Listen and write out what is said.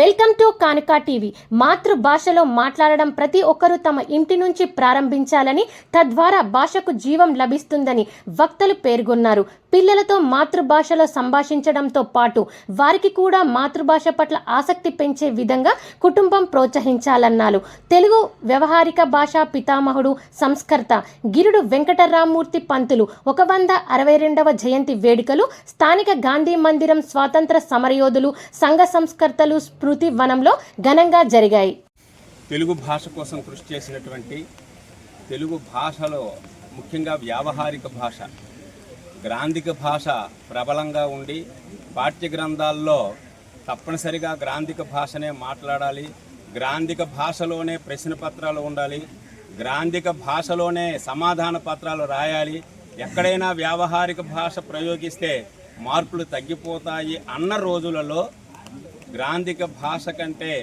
Welcome to కానుక TV. మాతృభాషలో మాట్లాడడం ప్రతి ఒక్కరూ తమ ఇంటి నుంచి ప్రారంభించాలని తద్వారా భాషకు జీవం లభిస్తుందని వక్తలు పేర్కొన్నారు. పిల్లలతో మాతృభాషలో సంభాషించడంతో పాటు వారికి కూడా మాతృభాష పట్ల ఆసక్తి పెంచే విధంగా కుటుంబం ప్రోత్సహించాలన్నారు. తెలుగు వ్యవహారిక భాషా పితామహుడు సంస్కర్త గిరుడు వెంకటరామూర్తి పంతులు ఒక వంద అరవై రెండవ జయంతి వేడుకలు స్థానిక గాంధీ మందిరం స్వాతంత్ర సమరయోధులు సంఘ సంస్కర్తలు స్మృతి వనంలో ఘనంగా జరిగాయి. తెలుగు భాష కోసం కృషి చేసినటువంటి తెలుగు భాషలో ముఖ్యంగా వ్యావహారిక భాష గ్రాంధిక భాష ప్రబలంగా ఉండి పాఠ్య గ్రంథాల్లో తప్పనిసరిగా గ్రాంధిక భాషనే మాట్లాడాలి గ్రాంధిక భాషలోనే ప్రశ్న పత్రాలు ఉండాలి గ్రాంధిక భాషలోనే సమాధాన పత్రాలు రాయాలి ఎక్కడైనా వ్యావహారిక భాష ప్రయోగిస్తే మార్పులు తగ్గిపోతాయి అన్న రోజులలో గ్రాంధిక భాష కంటే